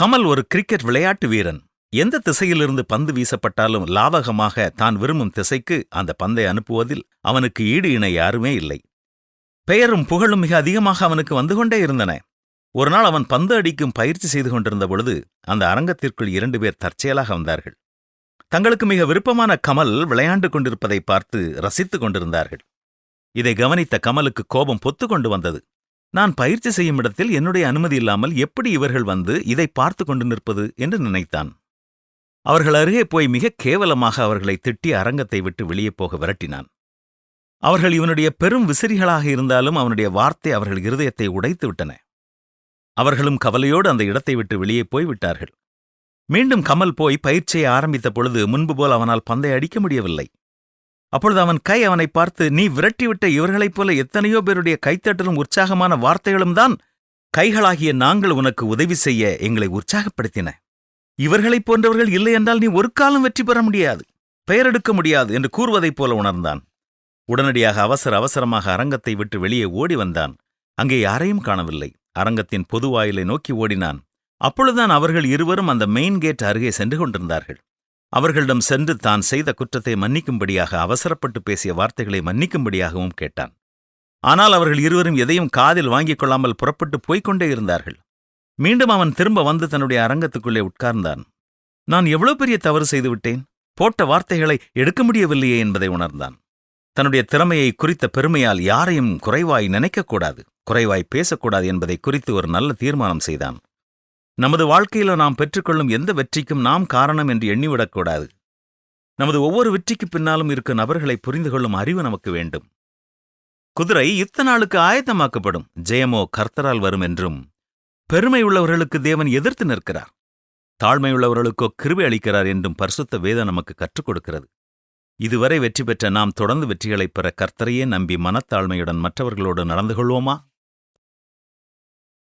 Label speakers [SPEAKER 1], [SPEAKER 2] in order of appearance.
[SPEAKER 1] கமல் ஒரு கிரிக்கெட் விளையாட்டு வீரன் எந்த திசையிலிருந்து பந்து வீசப்பட்டாலும் லாவகமாக தான் விரும்பும் திசைக்கு அந்த பந்தை அனுப்புவதில் அவனுக்கு ஈடு இணை யாருமே இல்லை பெயரும் புகழும் மிக அதிகமாக அவனுக்கு வந்து கொண்டே இருந்தன ஒரு நாள் அவன் பந்து அடிக்கும் பயிற்சி செய்து கொண்டிருந்த பொழுது அந்த அரங்கத்திற்குள் இரண்டு பேர் தற்செயலாக வந்தார்கள் தங்களுக்கு மிக விருப்பமான கமல் விளையாண்டு கொண்டிருப்பதை பார்த்து ரசித்துக் கொண்டிருந்தார்கள் இதை கவனித்த கமலுக்கு கோபம் பொத்து கொண்டு வந்தது நான் பயிற்சி செய்யும் இடத்தில் என்னுடைய அனுமதி இல்லாமல் எப்படி இவர்கள் வந்து இதை பார்த்து கொண்டு நிற்பது என்று நினைத்தான் அவர்கள் அருகே போய் மிக கேவலமாக அவர்களை திட்டி அரங்கத்தை விட்டு வெளியே போக விரட்டினான் அவர்கள் இவனுடைய பெரும் விசிறிகளாக இருந்தாலும் அவனுடைய வார்த்தை அவர்கள் இருதயத்தை உடைத்து விட்டன அவர்களும் கவலையோடு அந்த இடத்தை விட்டு வெளியே போய்விட்டார்கள் மீண்டும் கமல் போய் பயிற்சியை ஆரம்பித்த பொழுது முன்பு போல் அவனால் பந்தை அடிக்க முடியவில்லை அப்பொழுது அவன் கை அவனை பார்த்து நீ விரட்டிவிட்ட இவர்களைப் போல எத்தனையோ பேருடைய கைத்தட்டலும் உற்சாகமான வார்த்தைகளும் தான் கைகளாகிய நாங்கள் உனக்கு உதவி செய்ய எங்களை உற்சாகப்படுத்தின இவர்களைப் போன்றவர்கள் இல்லை என்றால் நீ ஒரு காலம் வெற்றி பெற முடியாது பெயரெடுக்க முடியாது என்று கூறுவதைப் போல உணர்ந்தான் உடனடியாக அவசர அவசரமாக அரங்கத்தை விட்டு வெளியே ஓடி வந்தான் அங்கே யாரையும் காணவில்லை அரங்கத்தின் பொதுவாயிலை நோக்கி ஓடினான் அப்பொழுதுதான் அவர்கள் இருவரும் அந்த மெயின் கேட் அருகே சென்று கொண்டிருந்தார்கள் அவர்களிடம் சென்று தான் செய்த குற்றத்தை மன்னிக்கும்படியாக அவசரப்பட்டு பேசிய வார்த்தைகளை மன்னிக்கும்படியாகவும் கேட்டான் ஆனால் அவர்கள் இருவரும் எதையும் காதில் வாங்கிக் கொள்ளாமல் புறப்பட்டு போய்க்கொண்டே இருந்தார்கள் மீண்டும் அவன் திரும்ப வந்து தன்னுடைய அரங்கத்துக்குள்ளே உட்கார்ந்தான் நான் எவ்வளவு பெரிய தவறு செய்துவிட்டேன் போட்ட வார்த்தைகளை எடுக்க முடியவில்லையே என்பதை உணர்ந்தான் தன்னுடைய திறமையை குறித்த பெருமையால் யாரையும் குறைவாய் நினைக்கக்கூடாது குறைவாய் பேசக்கூடாது என்பதை குறித்து ஒரு நல்ல தீர்மானம் செய்தான் நமது வாழ்க்கையில நாம் பெற்றுக்கொள்ளும் எந்த வெற்றிக்கும் நாம் காரணம் என்று எண்ணிவிடக்கூடாது நமது ஒவ்வொரு வெற்றிக்கு பின்னாலும் இருக்க நபர்களை புரிந்து கொள்ளும் அறிவு நமக்கு வேண்டும் குதிரை இத்த நாளுக்கு ஆயத்தமாக்கப்படும் ஜெயமோ கர்த்தரால் வரும் என்றும் பெருமை உள்ளவர்களுக்கு தேவன் எதிர்த்து நிற்கிறார் தாழ்மையுள்ளவர்களுக்கோ கிருவி அளிக்கிறார் என்றும் பரிசுத்த வேதம் நமக்கு கற்றுக் கொடுக்கிறது இதுவரை வெற்றி பெற்ற நாம் தொடர்ந்து வெற்றிகளைப் பெற கர்த்தரையே நம்பி மனத்தாழ்மையுடன் மற்றவர்களோடு நடந்து கொள்வோமா